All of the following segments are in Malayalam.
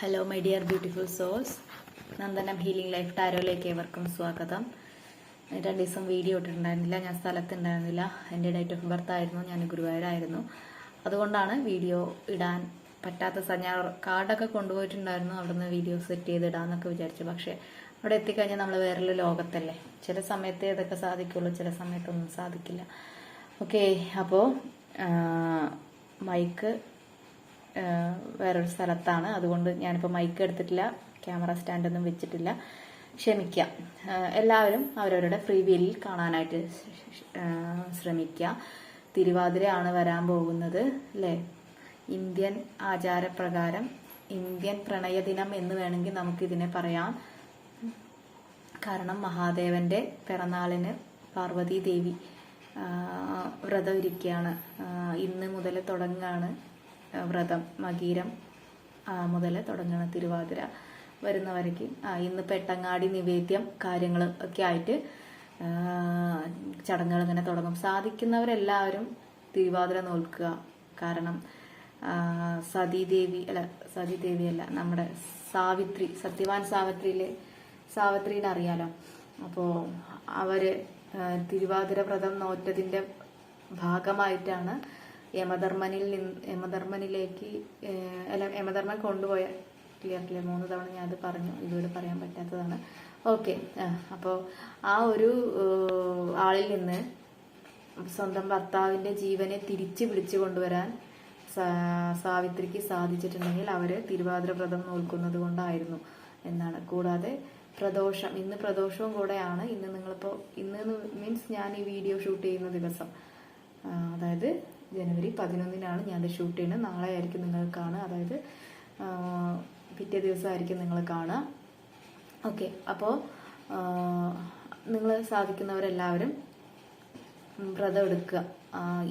Hello my dear beautiful souls Nandanam healing life ടാരോയിലേക്ക് ഏവർക്കും സ്വാഗതം. രണ്ട് ദിവസം വീഡിയോ ഇട്ടിട്ടുണ്ടായിരുന്നില്ല ഞാൻ സ്ഥലത്തുണ്ടായിരുന്നില്ല. എന്റെ ഡേറ്റ് ഓഫ് ബർത്ത് ആയിരുന്നു ഞാൻ ഗുരുവായൂരായിരുന്നു. അതുകൊണ്ടാണ് വീഡിയോ ഇടാൻ പറ്റാത്ത ഞാൻ കാർഡൊക്കെ കൊണ്ടുപോയിട്ടുണ്ടായിരുന്നു അവിടുന്ന് വീഡിയോ സെറ്റ് ചെയ്ത് ഇടാമെന്നൊക്കെ വിചാരിച്ചു. പക്ഷേ അവിടെ എത്തിക്കഴിഞ്ഞാൽ നമ്മൾ വേറൊരു ലോകത്തല്ലേ? ചില സമയത്ത് ഇതൊക്കെ സാധിക്കുള്ളൂ ചില സമയത്തൊന്നും സാധിക്കില്ല. ഓക്കെ അപ്പോൾ മൈക്ക് വേറൊരു സ്ഥലത്താണ്. അതുകൊണ്ട് ഞാനിപ്പോൾ മൈക്ക് എടുത്തിട്ടില്ല ക്യാമറ സ്റ്റാൻഡൊന്നും വെച്ചിട്ടില്ല. ക്ഷമിക്കാം. എല്ലാവരും അവരവരുടെ ഫ്രീ വീലിൽ കാണാനായിട്ട് ശ്രമിക്കുക തിരുവാതിരയാണ് വരാൻ പോകുന്നത് അല്ലേ? ഇന്ത്യൻ ആചാരപ്രകാരം ഇന്ത്യൻ പ്രണയദിനം എന്ന് വേണമെങ്കിൽ നമുക്കിതിനെ പറയാം. കാരണം മഹാദേവന്റെ പിറന്നാളിന് പാർവതി ദേവി വ്രതം ഇരിക്കുകയാണ്. ഇന്ന് മുതൽ തുടങ്ങാണ് വ്രതം മകീരം മുതൽ തുടങ്ങുന്ന തിരുവാതിര വരുന്നവരേക്ക് ഇന്ന് പെട്ടങ്ങാടി നിവേദ്യം കാര്യങ്ങൾ ഒക്കെ ആയിട്ട് ചടങ്ങുകൾ ഇങ്ങനെ തുടങ്ങും. സാധിക്കുന്നവരെല്ലാവരും തിരുവാതിര നോൽക്കുക. കാരണം സതീദേവി അല്ല സതീദേവി അല്ല നമ്മുടെ സാവിത്രി സത്യവാൻ സാവിത്രിയിലെ സാവിത്രീനെ അറിയാലോ? അപ്പോൾ അവർ തിരുവാതിര വ്രതം നോറ്റതിന്റെ ഭാഗമായിട്ടാണ് യമധർമ്മനിൽ നിന്ന് യമധർമ്മനിലേക്ക് അല്ല യമധർമ്മൻ കൊണ്ടുപോയ ക്ലിയർ ക്ലിയർ മൂന്ന് തവണ ഞാൻ അത് പറഞ്ഞു. ഇതുവരെ പറയാൻ പറ്റാത്തതാണ്. ഓക്കെ അപ്പോൾ ആ ഒരു ആളിൽ നിന്ന് സ്വന്തം ഭർത്താവിന്റെ ജീവനെ തിരിച്ചു വിളിച്ചു കൊണ്ടുവരാൻ സാവിത്രിക്ക് സാധിച്ചിട്ടുണ്ടെങ്കിൽ അവർ തിരുവാതിര വ്രതം നോൽക്കുന്നത് കൊണ്ടായിരുന്നു എന്നാണ്. കൂടാതെ പ്രദോഷം ഇന്ന് പ്രദോഷവും കൂടെയാണ്. ഇന്ന് നിങ്ങളിപ്പോൾ ഇന്ന് മീൻസ് ഞാൻ ഈ വീഡിയോ ഷൂട്ട് ചെയ്യുന്ന ദിവസം അതായത് ജനുവരി പതിനൊന്നിനാണ് ഞാൻ ഷൂട്ട് ചെയ്യുന്നത്. നാളെ ആയിരിക്കും നിങ്ങൾ കാണുക. അതായത് പിറ്റേ ദിവസമായിരിക്കും നിങ്ങൾ കാണുക. ഓക്കെ അപ്പോൾ നിങ്ങൾ സാധിക്കുന്നവരെല്ലാവരും വ്രതം എടുക്കുക.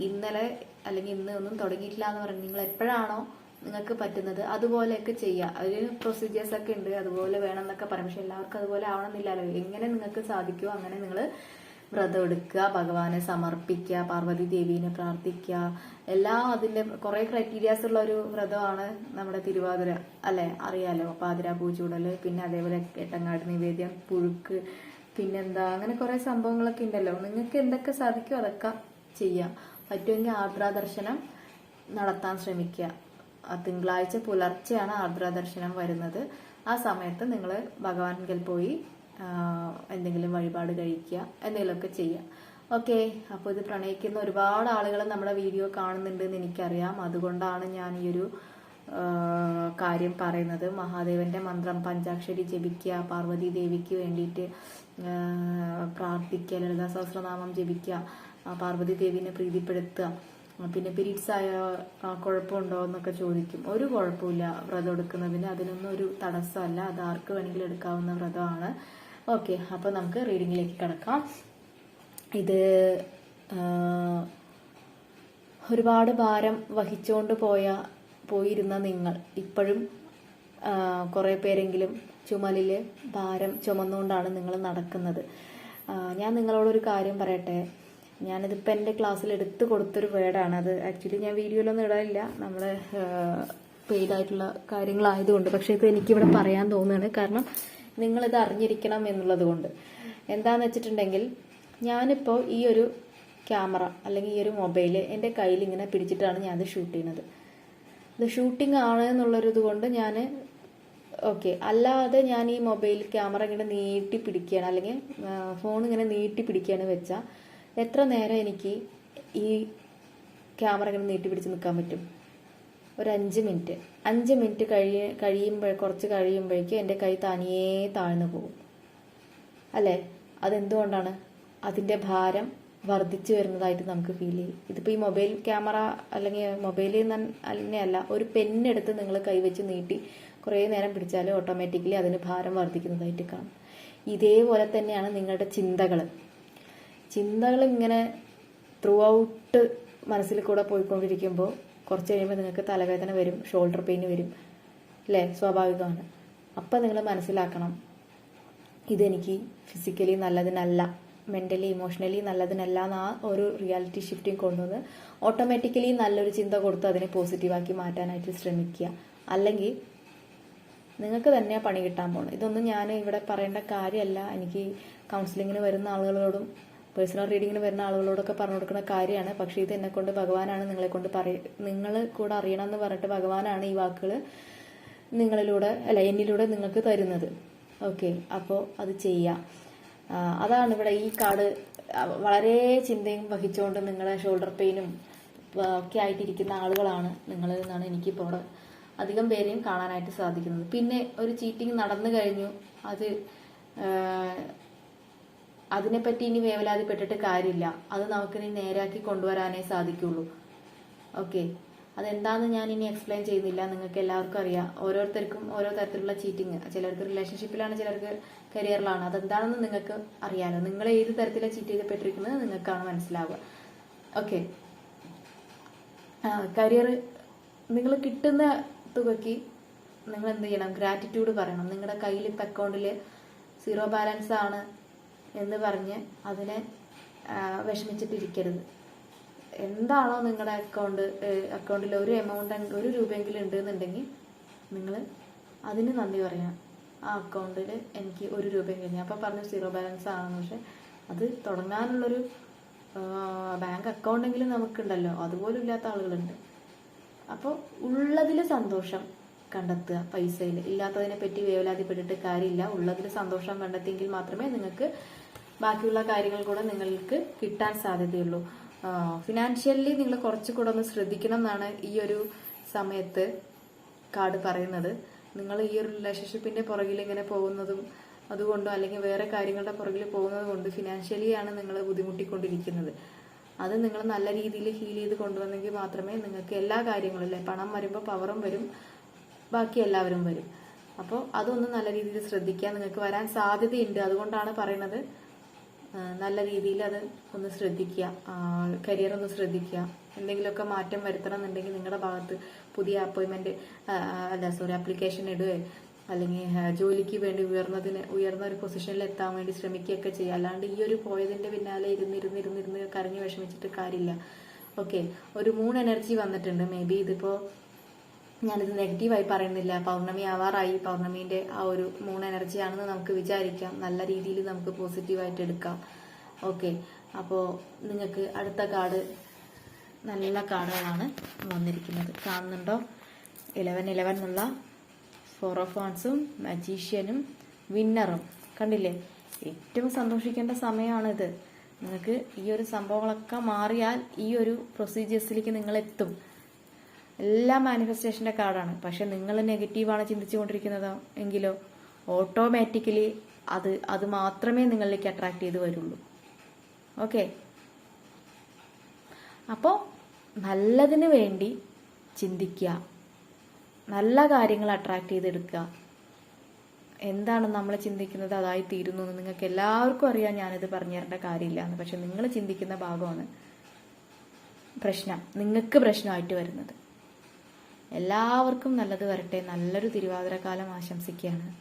ഇന്നലെ അല്ലെങ്കിൽ ഇന്ന് ഒന്നും തുടങ്ങിയിട്ടില്ല എന്ന് പറഞ്ഞ് നിങ്ങൾ എപ്പോഴാണോ നിങ്ങൾക്ക് പറ്റുന്നത് അതുപോലെയൊക്കെ ചെയ്യുക. അതിന് പ്രൊസീജിയേഴ്സ് ഒക്കെ ഉണ്ട്. അതുപോലെ വേണം എന്നൊക്കെ പറയും. പക്ഷെ എല്ലാവർക്കും അതുപോലെ ആവണമെന്നില്ലല്ലോ. എങ്ങനെ നിങ്ങൾക്ക് സാധിക്കുമോ അങ്ങനെ നിങ്ങൾ വ്രതം എടുക്കുക ഭഗവാനെ സമർപ്പിക്കുക പാർവതി ദേവീനെ പ്രാർത്ഥിക്കുക. എല്ലാം അതിന്റെ കുറെ ക്രൈറ്റീരിയാസ് ഉള്ള ഒരു വ്രതമാണ് നമ്മുടെ തിരുവാതിര അല്ലെ? അറിയാലോ? പാതിര പൂച്ചൂടൽ പിന്നെ അതേപോലെ എട്ടങ്ങാട് നിവേദ്യം പുഴുക്ക് പിന്നെന്താ? അങ്ങനെ കുറെ സംഭവങ്ങളൊക്കെ ഉണ്ടല്ലോ. നിങ്ങൾക്ക് എന്തൊക്കെ സാധിക്കും അതൊക്കെ ചെയ്യാം. പറ്റുമെങ്കിൽ ആർദ്രാ ദർശനം നടത്താൻ ശ്രമിക്കുക. തിങ്കളാഴ്ച പുലർച്ചെയാണ് ആർദ്രാ ദർശനം വരുന്നത്. ആ സമയത്ത് നിങ്ങൾ ഭഗവാൻകൽ പോയി എന്തെങ്കിലും വഴിപാട് കഴിക്കുക എന്തെങ്കിലുമൊക്കെ ചെയ്യുക. ഓക്കെ അപ്പോൾ ഇത് പ്രണയിക്കുന്ന ഒരുപാട് ആളുകൾ നമ്മുടെ വീഡിയോ കാണുന്നുണ്ടെന്ന് എനിക്കറിയാം. അതുകൊണ്ടാണ് ഞാൻ ഈ ഒരു കാര്യം പറയുന്നത്. മഹാദേവന്റെ മന്ത്രം പഞ്ചാക്ഷരി ജപിക്കുക പാർവതി ദേവിക്ക് വേണ്ടിയിട്ട് പ്രാർത്ഥിക്കുക ലളിതാ സഹസ്രനാമം ജപിക്കുക പാർവതി ദേവിനെ പ്രീതിപ്പെടുത്തുക. പിന്നെ പീരീഡ്സ് ആയ കുഴപ്പമുണ്ടോ എന്നൊക്കെ ചോദിക്കും. ഒരു കുഴപ്പമില്ല വ്രതം എടുക്കുന്നതിന്. അതിനൊന്നും ഒരു തടസ്സമല്ല. അത് ആർക്ക് വേണമെങ്കിലും എടുക്കാവുന്ന വ്രതമാണ്. ഓക്കെ അപ്പോൾ നമുക്ക് റീഡിങ്ങിലേക്ക് കിടക്കാം. ഇത് ഒരുപാട് ഭാരം വഹിച്ചുകൊണ്ട് പോയ പോയിരുന്ന നിങ്ങൾ ഇപ്പോഴും കുറേ പേരെങ്കിലും ചുമലിൽ ഭാരം ചുമന്നുകൊണ്ടാണ് നിങ്ങൾ നടക്കുന്നത്. ഞാൻ നിങ്ങളോടൊരു കാര്യം പറയട്ടെ? ഞാനിതിപ്പോൾ എന്റെ ക്ലാസ്സിൽ എടുത്തു കൊടുത്തൊരു വേർഡാണ്. അത് ആക്ച്വലി ഞാൻ വീഡിയോയിലൊന്നും ഇടാനില്ല നമ്മൾ പെയ്ഡായിട്ടുള്ള കാര്യങ്ങളായതുകൊണ്ട്. പക്ഷേ ഇത് എനിക്കിവിടെ പറയാൻ തോന്നുകയാണ്. കാരണം നിങ്ങളിത് അറിഞ്ഞിരിക്കണം എന്നുള്ളത് കൊണ്ട്. എന്താന്ന് വെച്ചിട്ടുണ്ടെങ്കിൽ ഞാനിപ്പോൾ ഈ ഒരു ക്യാമറ അല്ലെങ്കിൽ ഈ ഒരു മൊബൈൽ എന്റെ കയ്യിൽ ഇങ്ങനെ പിടിച്ചിട്ടാണ് ഞാനത് ഷൂട്ട് ചെയ്യുന്നത്. ഇത് ഷൂട്ടിംഗ് ആണ് എന്നുള്ളൊരിത് കൊണ്ട് ഞാൻ ഓക്കെ അല്ലാതെ ഞാൻ ഈ മൊബൈൽ ക്യാമറ ഇങ്ങനെ നീട്ടി പിടിക്കുകയാണ് അല്ലെങ്കിൽ ഫോൺ ഇങ്ങനെ നീട്ടി പിടിക്കുകയാണ് വെച്ചാൽ എത്ര നേരം എനിക്ക് ഈ ക്യാമറ ഇങ്ങനെ നീട്ടി പിടിച്ച് നിൽക്കാൻ പറ്റും? ഒരു അഞ്ച് മിനിറ്റ്. അഞ്ച് മിനിറ്റ് കഴിയ കഴിയുമ്പോൾ കുറച്ച് കഴിയുമ്പോഴേക്കും എന്റെ കൈ തനിയേ താഴ്ന്നു പോകും. അല്ലേ? അതെന്തുകൊണ്ടാണ്? അതിന്റെ ഭാരം വർദ്ധിച്ചു വരുന്നതായിട്ട് നമുക്ക് ഫീൽ ചെയ്യും. ഇതിപ്പോൾ ഈ മൊബൈൽ ക്യാമറ അല്ലെങ്കിൽ മൊബൈലിൽ തന്നെയല്ല ഒരു പെണ്ണെടുത്ത് നിങ്ങൾ കൈവച്ച് നീട്ടി കുറേ നേരം പിടിച്ചാൽ ഓട്ടോമാറ്റിക്കലി അതിന് ഭാരം വർദ്ധിക്കുന്നതായിട്ട് കാണും. ഇതേപോലെ തന്നെയാണ് നിങ്ങളുടെ ചിന്തകൾ ചിന്തകൾ ഇങ്ങനെ ത്രൂ ഔട്ട് മനസ്സിൽ കൂടെ പോയിക്കൊണ്ടിരിക്കുമ്പോൾ കുറച്ച് കഴിയുമ്പോൾ നിങ്ങൾക്ക് തലവേദന വരും ഷോൾഡർ പെയിൻ വരും അല്ലേ സ്വാഭാവികമാണ്. അപ്പം നിങ്ങൾ മനസ്സിലാക്കണം ഇതെനിക്ക് ഫിസിക്കലി നല്ലതിനല്ല മെന്റലി ഇമോഷണലി നല്ലതിനല്ല എന്ന് ആ ഒരു റിയാലിറ്റി ഷിഫ്റ്റിംഗ് കൊണ്ടുവന്ന് ഓട്ടോമാറ്റിക്കലി നല്ലൊരു ചിന്ത കൊടുത്ത് അതിനെ പോസിറ്റീവാക്കി മാറ്റാനായിട്ട് ശ്രമിക്കുക. അല്ലെങ്കിൽ നിങ്ങൾക്ക് തന്നെയാണ് പണി കിട്ടാൻ പോകുന്നത് ഇതൊന്നും ഞാൻ ഇവിടെ പറയേണ്ട കാര്യമല്ല എനിക്ക് കൗൺസിലിങ്ങിന് വരുന്ന ആളുകളോടും പേഴ്സണൽ റീഡിങ്ങിന് വരുന്ന ആളുകളോടൊക്കെ പറഞ്ഞു കൊടുക്കുന്ന കാര്യമാണ്. പക്ഷേ ഇത് എന്നെ കൊണ്ട് ഭഗവാനാണ് നിങ്ങളെ കൊണ്ട് പറയ നിങ്ങൾ കൂടെ അറിയണം എന്ന് പറഞ്ഞിട്ട് ഭഗവാനാണ് ഈ വാക്കുകൾ നിങ്ങളിലൂടെ അല്ല എന്നിലൂടെ നിങ്ങൾക്ക് തരുന്നത്. ഓക്കെ അപ്പോൾ അത് ചെയ്യാം. അതാണ് ഇവിടെ ഈ കാർഡ് വളരെ ചിന്തയും വഹിച്ചുകൊണ്ട് നിങ്ങളെ ഷോൾഡർ പെയിനും ഒക്കെ ആയിട്ടിരിക്കുന്ന ആളുകളാണ് നിങ്ങൾ എന്നാണ് എനിക്കിപ്പോൾ ഇവിടെ അധികം പേരെയും കാണാനായിട്ട് സാധിക്കുന്നത്. പിന്നെ ഒരു ചീറ്റിംഗ് നടന്നു കഴിഞ്ഞു. അത് അതിനെപ്പറ്റി ഇനി വേവലാതിപ്പെട്ടിട്ട് കാര്യമില്ല. അത് നമുക്കിനി നേരാക്കി കൊണ്ടുവരാനേ സാധിക്കുള്ളൂ. ഓക്കെ. അതെന്താണെന്ന് ഞാൻ ഇനി എക്സ്പ്ലെയിൻ ചെയ്യുന്നില്ല. നിങ്ങൾക്ക് എല്ലാവർക്കും അറിയാം. ഓരോരുത്തർക്കും ഓരോ തരത്തിലുള്ള ചീറ്റിംഗ് ചിലർക്ക് റിലേഷൻഷിപ്പിലാണ് ചിലർക്ക് കരിയറിലാണ് അതെന്താണെന്ന് നിങ്ങൾക്ക് അറിയാലോ. നിങ്ങൾ ഏത് തരത്തിലാണ് ചീറ്റ് ചെയ്തപ്പെട്ടിരിക്കുന്നത് നിങ്ങൾക്കാണ് മനസ്സിലാവുക. ഓക്കെ. കരിയർ നിങ്ങൾ കിട്ടുന്ന തുകയ്ക്ക് നിങ്ങൾ എന്ത് ചെയ്യണം? ഗ്രാറ്റിറ്റ്യൂഡ് പറയണം. നിങ്ങളുടെ കയ്യിൽ ഇപ്പം അക്കൗണ്ടിൽ സീറോ ബാലൻസ് ആണ്. എന്ന് പറഞ്ഞ് അതിനെ വിഷമിച്ചിട്ടിരിക്കരുത്. എന്താണോ നിങ്ങളുടെ അക്കൗണ്ട് അക്കൗണ്ടിൽ ഒരു എമൗണ്ട് ഒരു രൂപയെങ്കിലും ഉണ്ടെന്നുണ്ടെങ്കിൽ നിങ്ങൾ അതിന് നന്ദി പറയാം. ആ അക്കൗണ്ടിൽ എനിക്ക് ഒരു രൂപയെങ്കിലും ഞാൻ അപ്പോൾ പറഞ്ഞു സീറോ ബാലൻസ് ആണെന്ന് പക്ഷെ അത് തുടങ്ങാനുള്ളൊരു ബാങ്ക് അക്കൗണ്ടെങ്കിലും നമുക്കുണ്ടല്ലോ. അതുപോലും ഇല്ലാത്ത ആളുകളുണ്ട്. അപ്പോൾ ഉള്ളതിൽ സന്തോഷം കണ്ടെത്തുക പൈസയിൽ ഇല്ലാത്തതിനെ പറ്റി വേവലാതിപ്പെട്ടിട്ട് കാര്യമില്ല. ഉള്ളതിൽ സന്തോഷം കണ്ടെത്തിയെങ്കിൽ മാത്രമേ നിങ്ങൾക്ക് ബാക്കിയുള്ള കാര്യങ്ങൾ കൂടെ നിങ്ങൾക്ക് കിട്ടാൻ സാധ്യതയുള്ളൂ. ഫിനാൻഷ്യലി നിങ്ങൾ കുറച്ചുകൂടെ ഒന്ന് ശ്രദ്ധിക്കണം എന്നാണ് ഈ ഒരു സമയത്ത് കാർഡ് പറയുന്നത്. നിങ്ങൾ ഈ ഒരു റിലേഷൻഷിപ്പിന്റെ പുറകിൽ ഇങ്ങനെ പോകുന്നതും അതുകൊണ്ടോ അല്ലെങ്കിൽ വേറെ കാര്യങ്ങളുടെ പുറകിൽ പോകുന്നത് കൊണ്ട് ഫിനാൻഷ്യലിയാണ് നിങ്ങൾ ബുദ്ധിമുട്ടിക്കൊണ്ടിരിക്കുന്നത്. അത് നിങ്ങൾ നല്ല രീതിയിൽ ഹീൽ ചെയ്ത് കൊണ്ടുവന്നെങ്കിൽ മാത്രമേ നിങ്ങൾക്ക് എല്ലാ കാര്യങ്ങളും അല്ലേ? പണം വരുമ്പോൾ പവറും വരും ബാക്കി എല്ലാവരും വരും. അപ്പോൾ അതൊന്ന് നല്ല രീതിയിൽ ശ്രദ്ധിക്കുക. നിങ്ങൾക്ക് വരാൻ സാധ്യതയുണ്ട്. അതുകൊണ്ടാണ് പറയുന്നത് നല്ല രീതിയിൽ അത് ഒന്ന് ശ്രദ്ധിക്കുക. കരിയർ ഒന്ന് ശ്രദ്ധിക്കുക. എന്തെങ്കിലുമൊക്കെ മാറ്റം വരുത്തണം എന്നുണ്ടെങ്കിൽ നിങ്ങളുടെ ഭാഗത്ത് പുതിയ അപ്പോയിൻമെന്റ് അല്ല സോറി ആപ്ലിക്കേഷൻ ഇടുകയോ അല്ലെങ്കിൽ ജോലിക്ക് വേണ്ടി ഉയർന്നതിന് ഉയർന്ന ഒരു പൊസിഷനിൽ എത്താൻ വേണ്ടി ശ്രമിക്കുകയൊക്കെ ചെയ്യുക. അല്ലാണ്ട് ഈ ഒരു പോയതിന്റെ പിന്നാലെ ഇരുന്നിരുന്നിരുന്നിരുന്ന് കരഞ്ഞു വിഷമിച്ചിട്ട് കാര്യമില്ല. ഓക്കെ ഒരു മൂൺ എനർജി വന്നിട്ടുണ്ട്. മേ ബി ഇതിപ്പോ ഞാനിത് നെഗറ്റീവായി പറയുന്നില്ല. പൗർണമി ആവാറായി. പൗർണമീന്റെ ആ ഒരു മൂൺ എനർജി ആണെന്ന് നമുക്ക് വിചാരിക്കാം. നല്ല രീതിയിൽ നമുക്ക് പോസിറ്റീവായിട്ട് എടുക്കാം. ഓക്കെ അപ്പോൾ നിങ്ങൾക്ക് അടുത്ത കാർഡ് നല്ല കാർഡുകളാണ് വന്നിരിക്കുന്നത്. കാണുന്നുണ്ടോ? ഇലവൻ ഇലവൻ എന്നുള്ള ഫോർ ഓഫ് വൺസും മജീഷ്യനും വിന്നറും കണ്ടില്ലേ? ഏറ്റവും സന്തോഷിക്കേണ്ട സമയമാണിത്. നിങ്ങൾക്ക് ഈ ഒരു സംഭവങ്ങളൊക്കെ മാറിയാൽ ഈ ഒരു പ്രൊസീജിയേഴ്സിലേക്ക് നിങ്ങൾ എത്തും എല്ലാം മാനിഫെസ്റ്റേഷന്റെ കാർഡാണ്. പക്ഷെ നിങ്ങൾ നെഗറ്റീവാണ് ചിന്തിച്ചുകൊണ്ടിരിക്കുന്നത് എങ്കിലോ ഓട്ടോമാറ്റിക്കലി അത് അത് മാത്രമേ നിങ്ങളിലേക്ക് അട്രാക്ട് ചെയ്ത് വരുള്ളൂ. ഓക്കെ അപ്പോ നല്ലതിന് വേണ്ടി ചിന്തിക്കുക. നല്ല കാര്യങ്ങൾ അട്രാക്ട് ചെയ്തെടുക്കുക. എന്താണ് നമ്മൾ ചിന്തിക്കുന്നത്? അതായി തീരുന്നു എന്ന് നിങ്ങൾക്ക് എല്ലാവർക്കും അറിയാം. ഞാനിത് പറഞ്ഞു തരേണ്ട കാര്യമില്ല പക്ഷെ നിങ്ങൾ ചിന്തിക്കുന്ന ഭാഗമാണ് പ്രശ്നം. നിങ്ങൾക്ക് പ്രശ്നമായിട്ട് വരുന്നത്. എല്ലാവർക്കും നല്ലത് വരട്ടെ. നല്ലൊരു തിരുവാതിരക്കാലം ആശംസിക്കുകയാണ്.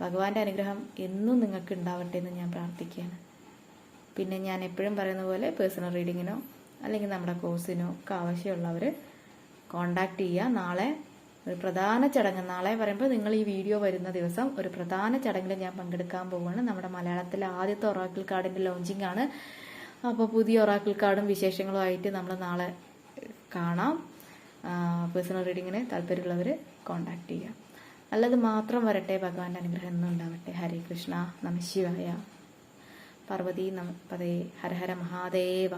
ഭഗവാന്റെ അനുഗ്രഹം എന്നും നിങ്ങൾക്ക് ഉണ്ടാവട്ടെ എന്ന് ഞാൻ പ്രാർത്ഥിക്കുകയാണ്. പിന്നെ ഞാൻ എപ്പോഴും പറയുന്ന പോലെ പേഴ്സണൽ റീഡിങ്ങിനോ അല്ലെങ്കിൽ നമ്മുടെ കോഴ്സിനോ ഒക്കെ ആവശ്യമുള്ളവർ കോണ്ടാക്ട് ചെയ്യുക. നാളെ ഒരു പ്രധാന ചടങ്ങ്. നാളെ പറയുമ്പോൾ നിങ്ങൾ ഈ വീഡിയോ വരുന്ന ദിവസം ഒരു പ്രധാന ചടങ്ങിൽ ഞാൻ പങ്കെടുക്കാൻ പോവുകയാണ്. നമ്മുടെ മലയാളത്തിലെ ആദ്യത്തെ ഒറാക്കിൾ കാർഡിന്റെ ലോഞ്ചിങ് ആണ്. അപ്പോൾ പുതിയ ഒറാക്കിൾ കാർഡും വിശേഷങ്ങളും ആയിട്ട് നമ്മൾ നാളെ കാണാം. പേഴ്സണൽ റീഡിങ്ങിന് താല്പര്യമുള്ളവർ കോണ്ടാക്ട് ചെയ്യുക. നല്ലത് മാത്രം വരട്ടെ ഭഗവാന്റെ അനുഗ്രഹം എന്നും ഉണ്ടാവട്ടെ. ഹരേ കൃഷ്ണ നമശിവായ പാർവതി നമ പതേ ഹര ഹര മഹാദേവ.